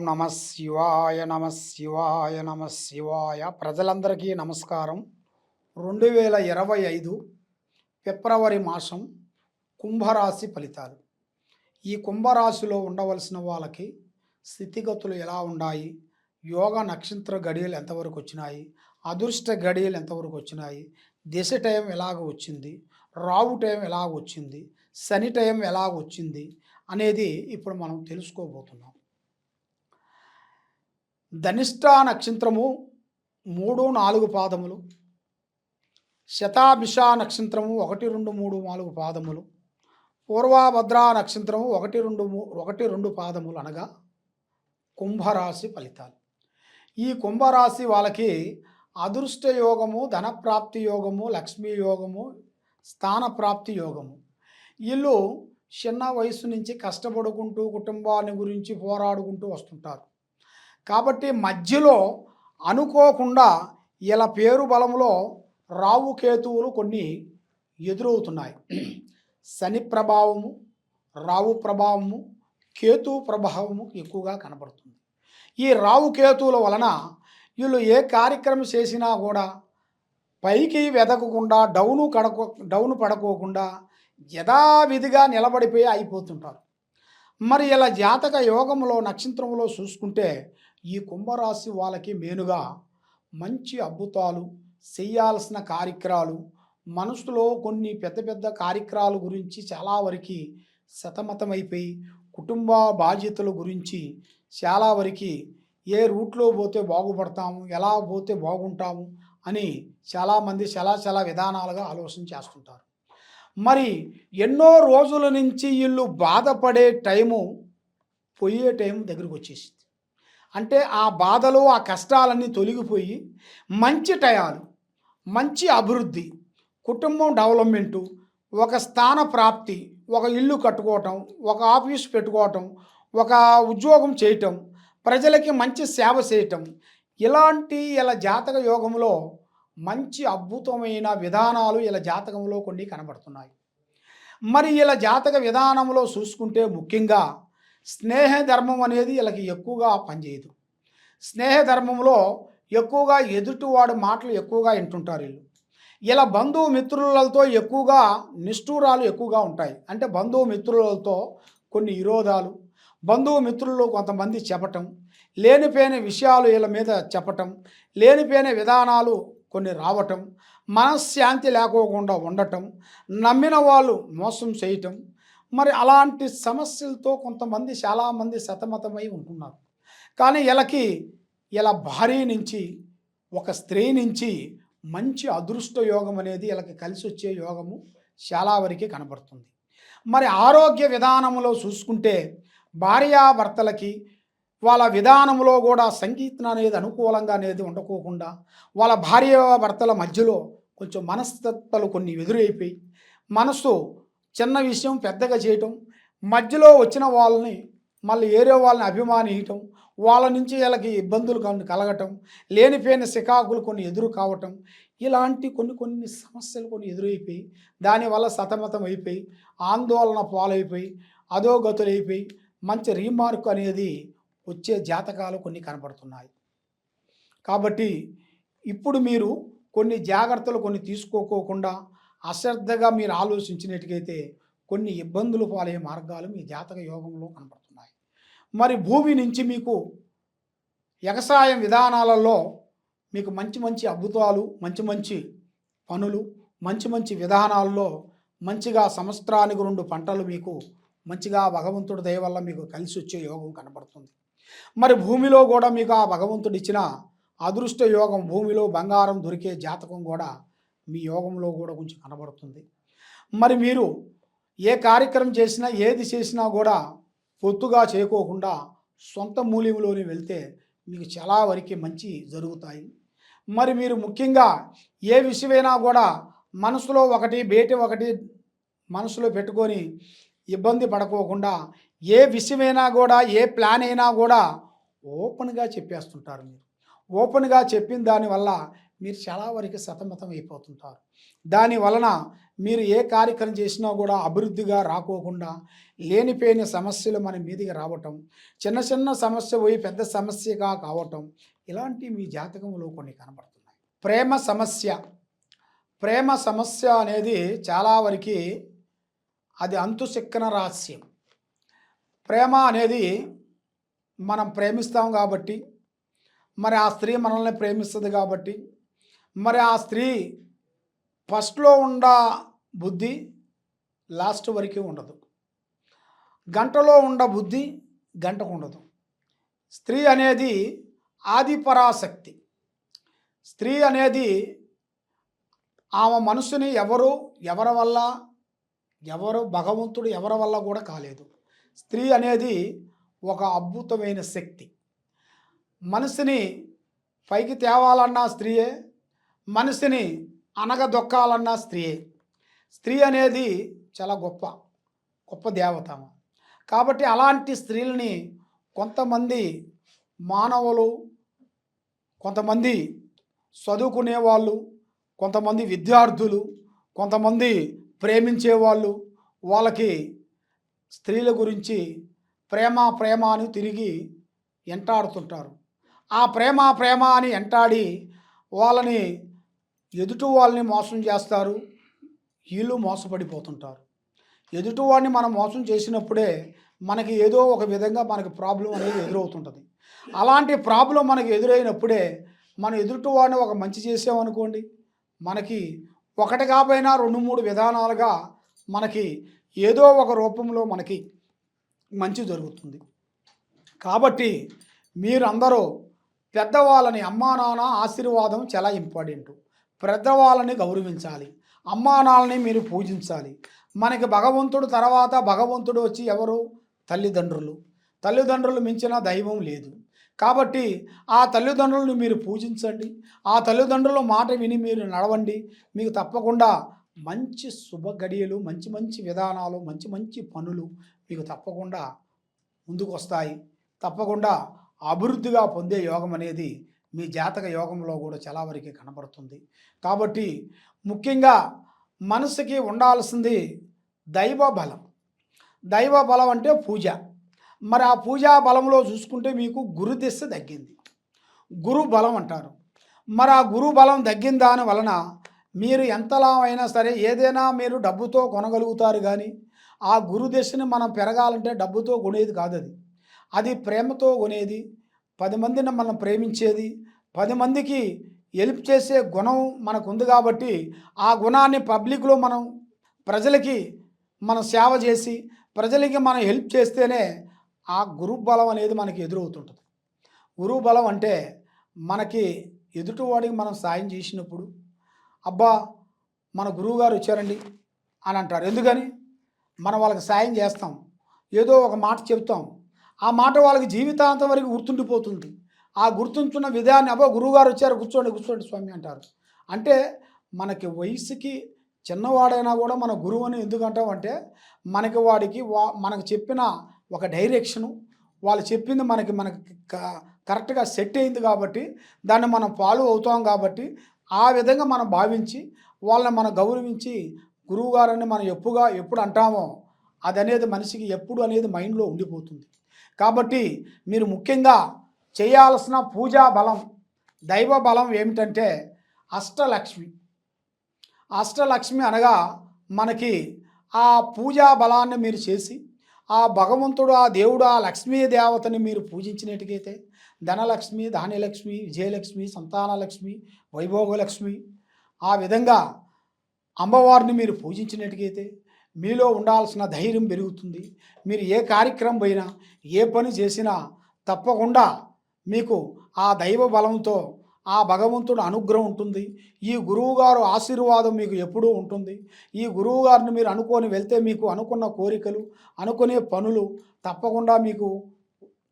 ఓం నమ శివాయ నమ శివాయ నమ శివాయ. ప్రజలందరికీ నమస్కారం. రెండు వేల ఇరవై ఐదు ఫిబ్రవరి మాసం కుంభరాశి ఫలితాలు. ఈ కుంభరాశిలో ఉండవలసిన వాళ్ళకి స్థితిగతులు ఎలా ఉన్నాయి? యోగ నక్షత్ర గడియలు ఎంతవరకు వచ్చినాయి? అదృష్ట గడియలు ఎంతవరకు వచ్చినాయి? దిశ టైం ఎలాగ వచ్చింది? రావు టైం ఎలాగ వచ్చింది? శని టైం ఎలాగ వచ్చింది? అనేది ఇప్పుడు మనం తెలుసుకోబోతున్నాం. ధనిష్టా నక్షత్రము మూడు నాలుగు పాదములు. శతాభిష నక్షత్రము ఒకటి రెండు మూడు నాలుగు పాదములు. పూర్వభద్ర నక్షత్రము ఒకటి రెండు మూ ఒకటి రెండు పాదములు అనగా కుంభరాశి ఫలితాలు. ఈ కుంభరాశి వాళ్ళకి అదృష్ట యోగము ధనప్రాప్తి యోగము లక్ష్మీ యోగము స్థానప్రాప్తి యోగము. వీళ్ళు చిన్న వయసు నుంచి కష్టపడుకుంటూ కుటుంబాన్ని గురించి పోరాడుకుంటూ వస్తుంటారు. కాబట్టి మధ్యలో అనుకోకుండా ఇలా పేరు బలంలో రావు కేతువులు కొన్ని ఎదురవుతున్నాయి. శని ప్రభావము రావు ప్రభావము కేతు ప్రభావము ఎక్కువగా కనబడుతుంది. ఈ రావు కేతువుల వలన వీళ్ళు ఏ కార్యక్రమం చేసినా కూడా పైకి వెదకకుండా డౌను కడకో డౌను పడకోకుండా యథావిధిగా నిలబడిపోయి అయిపోతుంటారు. మరి ఇలా జాతక యోగంలో నక్షత్రంలో చూసుకుంటే ఈ కుంభరాశి వాళ్ళకి మేనుగా మంచి అద్భుతాలు చేయాల్సిన కార్యక్రమాలు మనసులో కొన్ని పెద్ద పెద్ద కార్యక్రమాల గురించి చాలా వరకు సతమతమైపోయి కుటుంబ బాధ్యతల గురించి చాలా వరకు ఏ రూట్లో పోతే బాగుపడతాము ఎలా పోతే బాగుంటాము అని చాలామంది చాలా చాలా విధానాలుగా ఆలోచన చేస్తుంటారు. మరి ఎన్నో రోజుల నుంచి వీళ్ళు బాధపడే టైము పోయే టైం దగ్గరికి వచ్చేసింది. అంటే ఆ బాధలు ఆ కష్టాలన్నీ తొలగిపోయి మంచి టయాలు మంచి అభివృద్ధి కుటుంబం డెవలప్మెంటు ఒక స్థాన ప్రాప్తి ఒక ఇల్లు కట్టుకోవటం ఒక ఆఫీస్ పెట్టుకోవటం ఒక ఉద్యోగం చేయటం ప్రజలకి మంచి సేవ చేయటం ఇలాంటి ఇలా జాతక యోగంలో మంచి అద్భుతమైన విధానాలు ఇలా జాతకంలో కొన్ని కనబడుతున్నాయి. మరి ఇలా జాతక విధానంలో చూసుకుంటే ముఖ్యంగా స్నేహ ధర్మం అనేది వీళ్ళకి ఎక్కువగా పనిచేయదు. స్నేహ ధర్మంలో ఎక్కువగా ఎదుటివాడు మాటలు ఎక్కువగా వింటుంటారు వీళ్ళు. ఇలా బంధువు మిత్రులతో ఎక్కువగా నిష్ఠూరాలు ఎక్కువగా ఉంటాయి. అంటే బంధువు మిత్రులతో కొన్ని విరోధాలు బంధువు మిత్రులు కొంతమంది చెప్పటం లేనిపోయిన విషయాలు వీళ్ళ మీద చెప్పటం లేనిపోయిన విధానాలు కొన్ని రావటం మనశ్శాంతి లేకోకుండా ఉండటం నమ్మిన వాళ్ళు మోసం చేయటం. మరి అలాంటి సమస్యలతో కొంతమంది చాలామంది సతమతమై ఉంటున్నారు. కానీ వీళ్ళకి ఇలా భార్య నుంచి ఒక స్త్రీ నుంచి మంచి అదృష్ట యోగం అనేది వీళ్ళకి కలిసి వచ్చే యోగము చాలా వరకు కనబడుతుంది. మరి ఆరోగ్య విధానంలో చూసుకుంటే భార్యాభర్తలకి వాళ్ళ విధానంలో కూడా సంగీతం అనేది అనుకూలంగా అనేది ఉండకోకుండా వాళ్ళ భార్య భర్తల మధ్యలో కొంచెం మనస్తత్వాలు కొన్ని ఎదురైపోయి మనసు చిన్న విషయం పెద్దగా చేయటం మధ్యలో వచ్చిన వాళ్ళని మళ్ళీ ఏరే వాళ్ళని అభిమానియటం వాళ్ళ నుంచి వీళ్ళకి ఇబ్బందులు కొన్ని కలగటం లేనిపోయిన సికాకులు కొన్ని ఎదురు కావటం ఇలాంటి కొన్ని కొన్ని సమస్యలు కొన్ని ఎదురైపోయి దానివల్ల సతమతం అయిపోయి ఆందోళన పాలైపోయి అధోగతులైపోయి మంచి రీమార్క్ అనేది వచ్చే జాతకాలు కొన్ని కనబడుతున్నాయి కాబట్టి ఇప్పుడు మీరు కొన్ని జాగ్రత్తలు కొన్ని తీసుకోకోకుండా అశ్రద్ధగా మీరు ఆలోచించినట్టుగైతే కొన్ని ఇబ్బందులు పాలయ్యే మార్గాలు మీ జాతక యోగంలో కనబడుతున్నాయి మరి భూమి నుంచి మీకు వ్యవసాయం విధానాలలో మీకు మంచి మంచి అద్భుతాలు మంచి మంచి పనులు మంచి మంచి విధానాల్లో మంచిగా సంవత్సరానికి రెండు పంటలు మీకు మంచిగా భగవంతుడి దయ వల్ల మీకు కలిసి వచ్చే యోగం కనబడుతుంది మరి భూమిలో కూడా మీకు ఆ భగవంతుడు ఇచ్చిన అదృష్ట యోగం భూమిలో బంగారం దొరికే జాతకం కూడా మీ యోగంలో కూడా కొంచెం కనబడుతుంది. మరి మీరు ఏ కార్యక్రమం చేసినా ఏది చేసినా కూడా పొత్తుగా చేయకోకుండా సొంత మూల్యంలోనే వెళ్తే మీకు చాలా వరకు మంచి జరుగుతాయి. మరి మీరు ముఖ్యంగా ఏ విషయమైనా కూడా మనసులో ఒకటి బయట ఒకటి మనసులో పెట్టుకొని ఇబ్బంది పడకోకుండా ఏ విషయమైనా కూడా ఏ ప్లాన్ అయినా కూడా ఓపెన్గా చెప్పేస్తుంటారు మీరు. ఓపెన్గా చెప్పిన దానివల్ల మీరు చాలా వరకు సతమతం అయిపోతుంటారు. దాని వలన మీరు ఏ కార్యక్రమం చేసినా కూడా అభివృద్ధిగా రాకోకుండా లేనిపోయిన సమస్యలు మన మీదికి రావటం చిన్న చిన్న సమస్య పోయి పెద్ద సమస్యగా కావటం ఇలాంటి మీ జాతకంలో కొన్ని కనబడుతున్నాయి. ప్రేమ సమస్య. ప్రేమ సమస్య అనేది చాలా వరకు అది అంతు చిక్కన రహస్యం. ప్రేమ అనేది మనం ప్రేమిస్తాం కాబట్టి మరి ఆ స్త్రీ మనల్ని ప్రేమిస్తుంది కాబట్టి మరి ఆ స్త్రీ ఫస్ట్లో ఉండ బుద్ధి లాస్ట్ వరకు ఉండదు. గంటలో ఉండ బుద్ధి గంటకు ఉండదు. స్త్రీ అనేది ఆదిపరాశక్తి స్త్రీ అనేది ఆమె మనసుని ఎవరు ఎవరి వల్ల ఎవరు భగవంతుడు ఎవరి వల్ల కూడా కాలేదు. స్త్రీ అనేది ఒక అద్భుతమైన శక్తి. మనసుని పైకి తేవాలన్నా స్త్రీయే మనసుని అనగదొక్కాలన్నా స్త్రీయే. స్త్రీ అనేది చాలా గొప్ప గొప్ప దేవత. కాబట్టి అలాంటి స్త్రీలని కొంతమంది మానవులు కొంతమంది చదువుకునే వాళ్ళు కొంతమంది విద్యార్థులు కొంతమంది ప్రేమించే వాళ్ళు వాళ్ళకి స్త్రీల గురించి ప్రేమ ప్రేమ అని తిరిగి ఎంటాడుతుంటారు. ఆ ప్రేమ ప్రేమ అని ఎంటాడి వాళ్ళని ఎదుటి వాళ్ళని మోసం చేస్తారు. వీళ్ళు మోసపడిపోతుంటారు. ఎదుటి వాడిని మనం మోసం చేసినప్పుడే మనకి ఏదో ఒక విధంగా మనకి ప్రాబ్లం అనేది ఎదురవుతుంటుంది. అలాంటి ప్రాబ్లం మనకి ఎదురైనప్పుడే మనం ఎదుటి వాడిని ఒక మంచి చేసామనుకోండి మనకి ఒకటి కాపోయినా రెండు మూడు విధానాలుగా మనకి ఏదో ఒక రూపంలో మనకి మంచి జరుగుతుంది. కాబట్టి మీరందరూ పెద్దవాళ్ళని అమ్మా నాన్న ఆశీర్వాదం చాలా ఇంపార్టెంట్. పెద్దవాళ్ళని గౌరవించాలి. అమ్మా నాన్నని మీరు పూజించాలి. మనకి భగవంతుడు తర్వాత భగవంతుడు వచ్చి ఎవరు? తల్లిదండ్రులు. తల్లిదండ్రులు మించిన దైవం లేదు. కాబట్టి ఆ తల్లిదండ్రులను మీరు పూజించండి. ఆ తల్లిదండ్రుల మాట విని మీరు నడవండి. మీకు తప్పకుండా మంచి శుభ గడియలు మంచి మంచి విధానాలు మంచి మంచి పనులు మీకు తప్పకుండా ముందుకు వస్తాయి తప్పకుండా అభివృద్ధిగా పొందే యోగం అనేది మీ జాతక యోగంలో కూడా చాలా వరకు కనబడుతుంది. కాబట్టి ముఖ్యంగా మనసుకి ఉండాల్సింది దైవ బలం. దైవ బలం అంటే పూజ. మరి ఆ పూజా బలంలో చూసుకుంటే మీకు గురు దిశ తగ్గింది. గురు బలం అంటారు. మరి ఆ గురు బలం తగ్గిన దాని వలన మీరు ఎంతలా అయినా సరే ఏదైనా మీరు డబ్బుతో కొనగలుగుతారు కానీ ఆ గురు దిశని మనం పెరగాలంటే డబ్బుతో కొనేది కాదు అది. అది ప్రేమతో కొనేది పది మందిని మనం ప్రేమించేది పది మందికి హెల్ప్ చేసే గుణం మనకు ఉంది కాబట్టి ఆ గుణాన్ని పబ్లిక్లో మనం ప్రజలకి మనం సేవ చేసి ప్రజలకి మనం హెల్ప్ చేస్తేనే ఆ గురు బలం అనేది మనకి ఎదురవుతుంటుంది. గురువు బలం అంటే మనకి ఎదుటివాడికి మనం సాయం చేసినప్పుడు అబ్బా మన గురువుగారు వచ్చారండి అని అంటారు. ఎందుకని? మనం వాళ్ళకి సాయం చేస్తాం. ఏదో ఒక మాట చెప్తాం. ఆ మాట వాళ్ళకి జీవితాంతం వరకు గుర్తుండిపోతుంది. ఆ గుర్తుంచున్న విధాన్ని అబ్బో గురువుగారు వచ్చారు కూర్చోండి కూర్చోండి స్వామి అంటారు. అంటే మనకి వయసుకి చిన్నవాడైనా కూడా మన గురువు అని ఎందుకు అంటామంటే మనకి వాడికి వా మనకు చెప్పిన ఒక డైరెక్షను వాళ్ళు చెప్పింది మనకి మనకి కరెక్ట్గా సెట్ అయింది కాబట్టి దాన్ని మనం ఫాలో అవుతాం కాబట్టి ఆ విధంగా మనం భావించి వాళ్ళని మనం గౌరవించి గురువుగారని మనం ఎప్పుగా ఎప్పుడు అంటామో అది అనేది మనిషికి ఎప్పుడు అనేది మైండ్లో ఉండిపోతుంది. కాబట్టి మీరు ముఖ్యంగా చేయాల్సిన పూజా బలం దైవ బలం ఏమిటంటే అష్టలక్ష్మి. అష్టలక్ష్మి అనగా మనకి ఆ పూజా బలాన్ని మీరు చేసి ఆ భగవంతుడు ఆ దేవుడు ఆ లక్ష్మీ దేవతని మీరు పూజించినట్టుగైతే ధనలక్ష్మి ధాన్యలక్ష్మి విజయలక్ష్మి సంతానలక్ష్మి వైభోగలక్ష్మి ఆ విధంగా అమ్మవారిని మీరు పూజించినట్టుగైతే మీలో ఉండాల్సిన ధైర్యం పెరుగుతుంది. మీరు ఏ కార్యక్రమం పోయినా ఏ పని చేసినా తప్పకుండా మీకు ఆ దైవ బలంతో ఆ భగవంతుడు అనుగ్రహం ఉంటుంది. ఈ గురువుగారు ఆశీర్వాదం మీకు ఎప్పుడూ ఉంటుంది. ఈ గురువుగారిని మీరు అనుకొని వెళ్తే మీకు అనుకున్న కోరికలు అనుకునే పనులు తప్పకుండా మీకు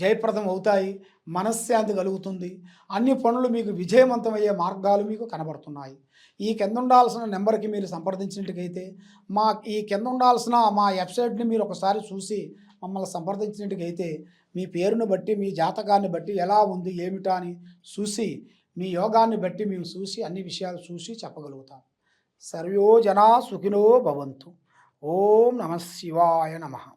జయప్రదం అవుతాయి. మనశ్శాంతి కలుగుతుంది. అన్ని పనులు మీకు విజయవంతమయ్యే మార్గాలు మీకు కనబడుతున్నాయి. ఈ కింద ఉండాల్సిన నెంబర్కి మీరు సంప్రదించినట్టుకైతే మా ఈ కింద ఉండాల్సిన మా వెబ్సైట్ని మీరు ఒకసారి చూసి మమ్మల్ని సంప్రదించినట్టుకైతే మీ పేరును బట్టి మీ జాతకాన్ని బట్టి ఎలా ఉంది ఏమిటా అని చూసి మీ యోగాన్ని బట్టి మేము చూసి అన్ని విషయాలు చూసి చెప్పగలుగుతాం. సర్వో జనా సుఖినో భవంతు. ఓం నమ శివాయ నమః.